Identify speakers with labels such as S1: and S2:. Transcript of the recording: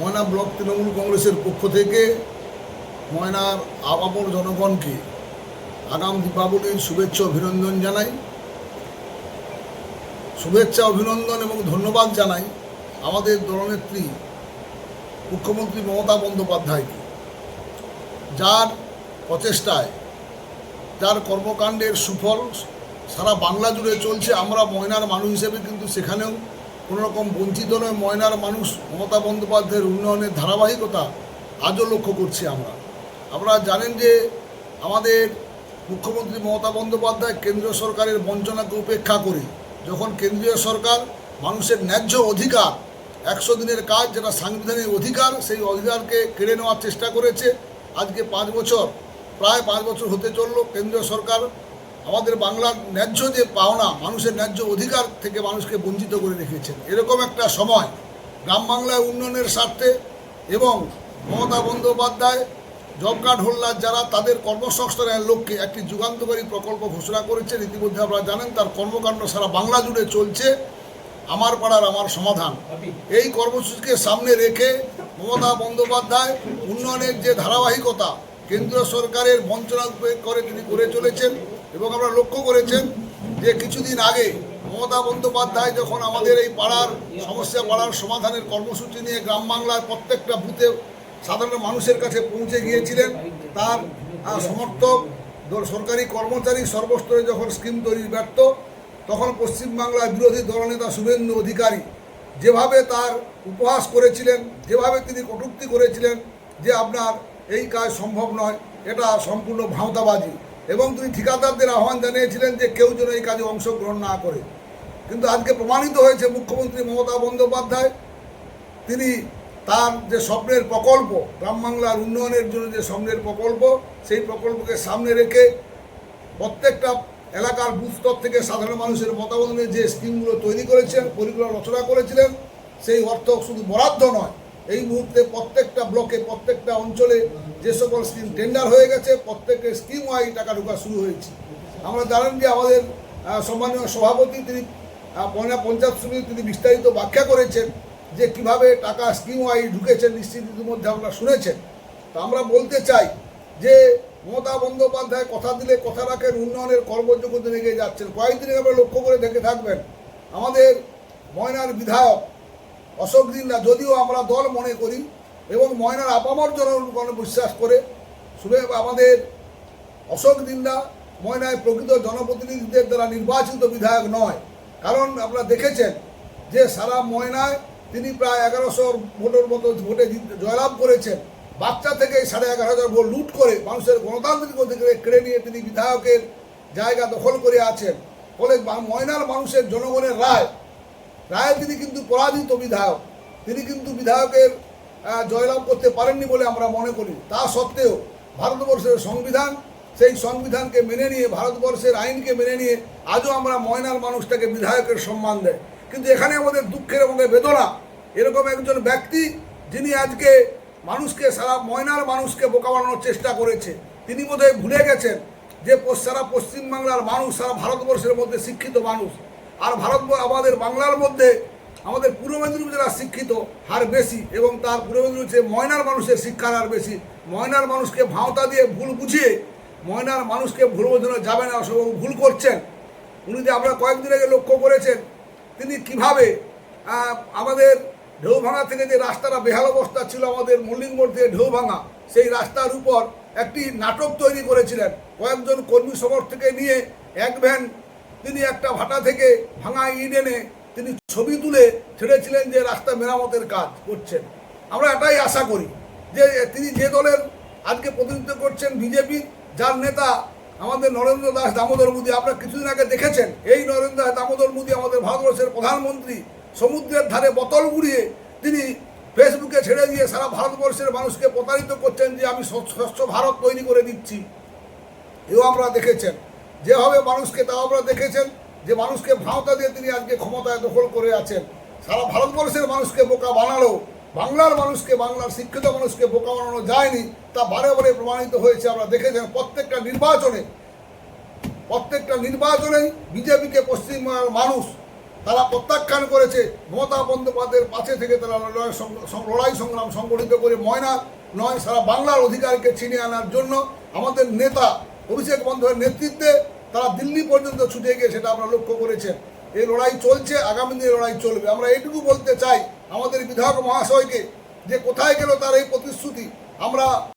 S1: ময়না block Trinamool কংগ্রেসের পক্ষ থেকে ময়নার আবাবর জনগণকে আগাম দীপাবলির শুভেচ্ছা অভিনন্দন জানাই। শুভেচ্ছা, অভিনন্দন এবং ধন্যবাদ জানাই আমাদের দলনেত্রী মুখ্যমন্ত্রী মমতা বন্দ্যোপাধ্যায়কে, যার প্রচেষ্টায়, যার কর্মকাণ্ডের সুফল সারা বাংলা জুড়ে চলছে। আমরা ময়নার মানুষ হিসেবে কিন্তু সেখানেও কোনো রকম বঞ্চিত নয়, ময়নার মানুষ, মমতা বন্দ্যোপাধ্যায়ের উন্নয়নের ধারাবাহিকতা আজও লক্ষ্য করছি আমরা। আপনারা জানেন যে আমাদের মুখ্যমন্ত্রী মমতা বন্দ্যোপাধ্যায় কেন্দ্রীয় সরকারের বঞ্চনাকে উপেক্ষা করে, যখন কেন্দ্রীয় সরকার মানুষের ন্যায্য অধিকার, একশো দিনের কাজ যেটা সাংবিধানিক অধিকার, সেই অধিকারকে কেড়ে নেওয়ার চেষ্টা করেছে। আজকে পাঁচ বছর, প্রায় পাঁচ বছর হতে চলল, কেন্দ্রীয় সরকার আমাদের বাংলার ন্যায্য যে পাওনা, মানুষের ন্যায্য অধিকার থেকে মানুষকে বঞ্চিত করে রেখেছেন। এরকম একটা সময় গ্রাম বাংলায় উন্নয়নের স্বার্থে এবং Mamata Bandyopadhyay job card holder যারা, তাদের কর্মসংস্থানের লক্ষ্যে একটি যুগান্তকারী প্রকল্প ঘোষণা করেছেন। ইতিমধ্যে আপনারা জানেন, তার কর্মকাণ্ড সারা বাংলা জুড়ে চলছে। আমার পাড়ার আমার সমাধান। এই কর্মসূচিকে সামনে রেখে মমতা বন্দ্যোপাধ্যায় উন্নয়নের যে ধারাবাহিকতা কেন্দ্রীয় সরকারের বঞ্চনা করে তিনি করে চলেছেন এবং আমরা লক্ষ্য করেছেন যে কিছুদিন আগে মমতা বন্দ্যোপাধ্যায় যখন আমাদের এই পাড়ার সমস্যা পাড়ার সমাধানের কর্মসূচি নিয়ে গ্রাম বাংলার প্রত্যেকটা বুথে সাধারণ মানুষের কাছে পৌঁছে গিয়েছিলেন, তার সমর্থক সরকারি কর্মচারী সর্বস্তরে যখন স্কিম তৈরি ব্যর্থ, তখন পশ্চিমবাংলার বিরোধী দলনেতা শুভেন্দু অধিকারী যেভাবে তার উপহাস করেছিলেন, যেভাবে তিনি কটুক্তি করেছিলেন যে আপনার এই কাজ সম্ভব নয়। এটা সম্পূর্ণ ভাঁওতাবাজি। এবং তিনি ঠিকাদারদের আহ্বান জানিয়েছিলেন যে কেউ যেন এই কাজে অংশগ্রহণ না করে। কিন্তু আজকে প্রমাণিত হয়েছে মুখ্যমন্ত্রী মমতা বন্দ্যোপাধ্যায়, তিনি তার যে স্বপ্নের প্রকল্প, গ্রাম বাংলার উন্নয়নের জন্য যে স্বপ্নের প্রকল্প, সেই প্রকল্পকে সামনে রেখে প্রত্যেকটা এলাকার বুথ স্তর থেকে সাধারণ মানুষের মতামত যে স্কিমগুলো তৈরি করেছেন, পরিকল্পনা রচনা করেছিলেন, সেই অর্থ শুধু বরাদ্দ নয় এই মুহূর্তে প্রত্যেকটা ব্লকে প্রত্যেকটা অঞ্চলে যে সকল স্কিম টেন্ডার হয়ে গেছে প্রত্যেকের স্কিম ওয়াই টাকা ঢোকা শুরু হয়েছে। আমরা জানেন যে আমাদের সম্মানীয় সভাপতি তিনি পয়লা পঞ্চায়েত সমিতি তিনি বিস্তারিত ব্যাখ্যা করেছেন যে কীভাবে টাকা স্কিম ওয়াই ঢুকেছেন নিশ্চিত ইতিমধ্যে আমরা শুনেছেন। তো আমরা বলতে চাই যে মমতা বন্দ্যোপাধ্যায় কথা দিলে কথা রাখেন, উন্নয়নের কর্মযোগ্যতা এগিয়ে যাচ্ছেন। কয়েকদিন আমরা লক্ষ্য করে দেখে থাকবেন, আমাদের ময়নার বিধায়ক অশোক দিনরা যদিও আমরা দল মনে করি এবং ময়নার আপামর জনগণ বিশ্বাস করে শুনে আমাদের অশোক দিনরা ময়নায় প্রকৃত জনপ্রতিনিধিদের দ্বারা নির্বাচিত বিধায়ক নয়। কারণ আপনারা দেখেছেন যে সারা ময়নায় তিনি প্রায় এগারোশো ভোটের মতো ভোটে জয়লাভ করেছেন। বাচ্চা থেকে সাড়ে এগারো হাজার ভোট লুট করে মানুষের গণতান্ত্রিক অধিকার কেড়ে নিয়ে তিনি বিধায়কের জায়গা দখল করে আছেন। ফলে ময়নার মানুষের জনগণের রায় রায়ে তিনি কিন্তু পরাজিত বিধায়ক। তিনি কিন্তু বিধায়কের জয়লাভ করতে পারেননি বলে আমরা মনে করি। তা সত্ত্বেও ভারতবর্ষের সংবিধান সেই সংবিধানকে মেনে নিয়ে, ভারতবর্ষের আইনকে মেনে নিয়ে আজও আমরা ময়নার মানুষটাকে বিধায়কের সম্মান দেয়। কিন্তু এখানে আমাদের দুঃখের এবং বেদনা। এরকম একজন ব্যক্তি যিনি আজকে মানুষকে সারা, ময়নার মানুষকে বোকা বানানোর চেষ্টা করেছে, তিনি বোধহয় ভুলে গেছেন যে সারা পশ্চিমবাংলার মানুষ, সারা ভারতবর্ষের মধ্যে শিক্ষিত মানুষ। আর ভারত আমাদের বাংলার মধ্যে আমাদের পূর্ব মেদিনীপুর জেলার শিক্ষিত হার বেশি এবং তার পূর্ব মেদিনীপুর যে ময়নার মানুষের শিক্ষার হার বেশি। ময়নার মানুষকে ভাঁওতা দিয়ে ভুল বুঝিয়ে ময়নার মানুষকে ভুল বোঝানো যাবে না। সব ভুল করছেন। উনি যে আমরা কয়েকদিন আগে লক্ষ্য করেছেন, তিনি কীভাবে আমাদের ঢেউভাঙা থেকে যে রাস্তাটা বেহাল অবস্থা ছিল, আমাদের মল্লিক মোড় থেকে ঢেউভাঙা, সেই রাস্তার উপর একটি নাটক তৈরি করেছিলেন। কয়েকজন কর্মী সমর্থকে নিয়ে এক ভ্যান তিনি একটা ভাটা থেকে ভাঙা ইট এনে তিনি ছবি তুলে ছেড়েছিলেন যে রাস্তা মেরামতের কাজ করছেন। আমরা এটাই আশা করি যে তিনি যে দলের আজকে প্রতিনিধিত্ব করছেন বিজেপি, যার নেতা আমাদের নরেন্দ্র দাস দামোদর মোদী, আপনারা কিছুদিন আগে দেখেছেন, এই নরেন্দ্র দাস দামোদর মোদী আমাদের ভারতবর্ষের প্রধানমন্ত্রী, সমুদ্রের ধারে বোতল গুড়িয়ে তিনি ফেসবুকে ছেড়ে দিয়ে সারা ভারতবর্ষের মানুষকে প্রতারিত করছেন যে আমি স্বচ্ছ ভারত তৈরি করে দিচ্ছি। এও আমরা দেখেছেন। যেভাবে মানুষকে তাও আমরা দেখেছেন, যে মানুষকে ভাঁওতা দিয়ে তিনি আজকে ক্ষমতায় দখল করে আছেন। সারা ভারতবর্ষের মানুষকে বোকা বানালো, বাংলার মানুষকে, বাংলার শিক্ষিত মানুষকে বোকা বানানো যায়নি, তা বারে বারে প্রমাণিত হয়েছে, আমরা দেখেছেন প্রত্যেকটা নির্বাচনে। প্রত্যেকটা নির্বাচনেই বিজেপিকে পশ্চিমবাংলার মানুষ তারা প্রত্যাখ্যান করেছে, মমতা বন্দ্যোপাধ্যায়ের পাশে থেকে তারা লড়াই সংগ্রাম সংগঠিত করে ময়না নয়, সারা বাংলার অধিকারকে ছিনিয়ে আনার জন্য আমাদের নেতা অভিষেক বন্ধের নেতৃত্বে তারা দিল্লি পর্যন্ত ছুটে গিয়ে সেটা আমরা লক্ষ্য করেছেন। এই লড়াই চলছে, আগামী দিনে লড়াই চলবে। আমরা এইটুকু বলতে চাই, আমাদের বিধায়ক মহাশয়কে যে কোথায় গেল তার এই প্রতিশ্রুতি, আমরা